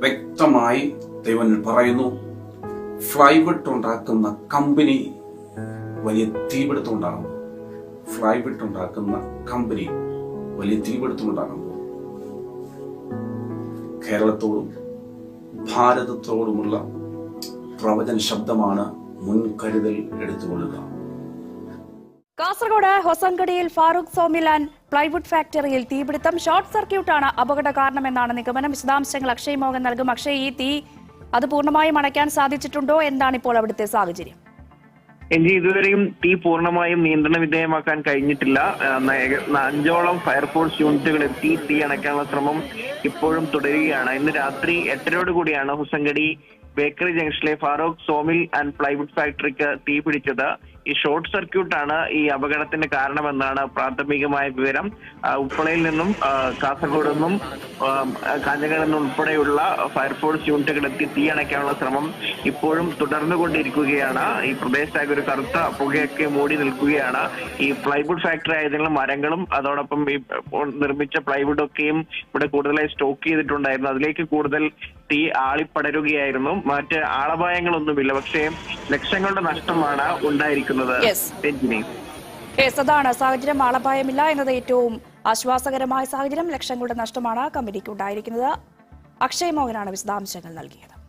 വ്യക്തമായി ദൈവൻ പറയുന്നു ഫ്ലൈവുഡ് ഉണ്ടാക്കുന്ന കമ്പനി വലിയ തീപിടുത്തം ഉണ്ടാകും ഫ്ലൈവുഡ് ഉണ്ടാക്കുന്ന കമ്പനി വലിയ തീപിടുത്തം ഉണ്ടാകും കേരളത്തോടും ഭാരതത്തോടുമുള്ള പ്രവചന ശബ്ദമാണ് മുൻകരുതൽ എടുത്തുകൊള്ളുക. കാസർഗോഡ് ഹൊസങ്കടിയിൽ ഫാറൂഖ് സോമിലാൻ പ്ലൈവുഡ് ഫാക്ടറിയിൽ തീപിടുത്തം. ഷോർട്ട് സർക്യൂട്ടാണ് അപകട കാരണമെന്നാണ് നിഗമനം. വിശദാംശങ്ങൾ അക്ഷയ് മോഹൻ നൽകും. അക്ഷയ് ഈ തീ അത് പൂർണമായും അണയ്ക്കാൻ സാധിച്ചിട്ടുണ്ടോ? എന്താണ് ഇപ്പോൾ അവിടുത്തെ സാഹചര്യം? എങ്കിൽ ഇതുവരെയും തീ പൂർണമായും നിയന്ത്രണ വിധേയമാക്കാൻ കഴിഞ്ഞിട്ടില്ല. അഞ്ചോളം ഫയർഫോഴ്സ് യൂണിറ്റുകൾ എത്തി തീ അണയ്ക്കാനുള്ള ശ്രമം ഇപ്പോഴും തുടരുകയാണ്. ഇന്ന് രാത്രി എട്ടരയോട് കൂടിയാണ് ഹുസങ്കടി ബേക്കറി ജംഗ്ഷനിലെ ഫാറൂഖ് സോമിൽ ആൻഡ് പ്ലൈവുഡ് ഫാക്ടറിക്ക് തീ പിടിച്ചത്. ഈ ഷോർട്ട് സർക്യൂട്ടാണ് ഈ അപകടത്തിന് കാരണമെന്നാണ് പ്രാഥമികമായ വിവരം. ഉപ്പളയിൽ നിന്നും കാസർഗോഡ് നിന്നും കാഞ്ഞങ്ങളിൽ നിന്നും ഉൾപ്പെടെയുള്ള ഫയർഫോഴ്സ് യൂണിറ്റുകളെത്തി തീ അണയ്ക്കാനുള്ള ശ്രമം ഇപ്പോഴും തുടർന്നുകൊണ്ടിരിക്കുകയാണ്. ഈ പ്രദേശത്താകെ ഒരു കറുത്ത പുകയൊക്കെ മൂടി നിൽക്കുകയാണ്. ഈ പ്ലൈവുഡ് ഫാക്ടറി ആയതിനാൽ മരങ്ങളും അതോടൊപ്പം ഈ നിർമ്മിച്ച പ്ലൈവുഡ് ഒക്കെയും ഇവിടെ കൂടുതലായി സ്റ്റോക്ക് ചെയ്തിട്ടുണ്ടായിരുന്നു. അതിലേക്ക് കൂടുതൽ തീ ആളിപ്പടരുകയായിരുന്നു. മറ്റ് ആളപായങ്ങളൊന്നുമില്ല. പക്ഷേ ലക്ഷങ്ങളുടെ നഷ്ടമാണ് ഉണ്ടായിരിക്കുന്നത്. Yes. രഞ്ജിനി. യെസ് അതാണ്. സാഹചര്യം ആളപായമില്ല എന്നത് ഏറ്റവും ആശ്വാസകരമായ സാഹചര്യം. ലക്ഷങ്ങളുടെ നഷ്ടമാണ് കമ്പനിക്ക് ഉണ്ടായിരിക്കുന്നത്. അക്ഷയ് മോഹനാണ് വിശദാംശങ്ങൾ നൽകിയത്.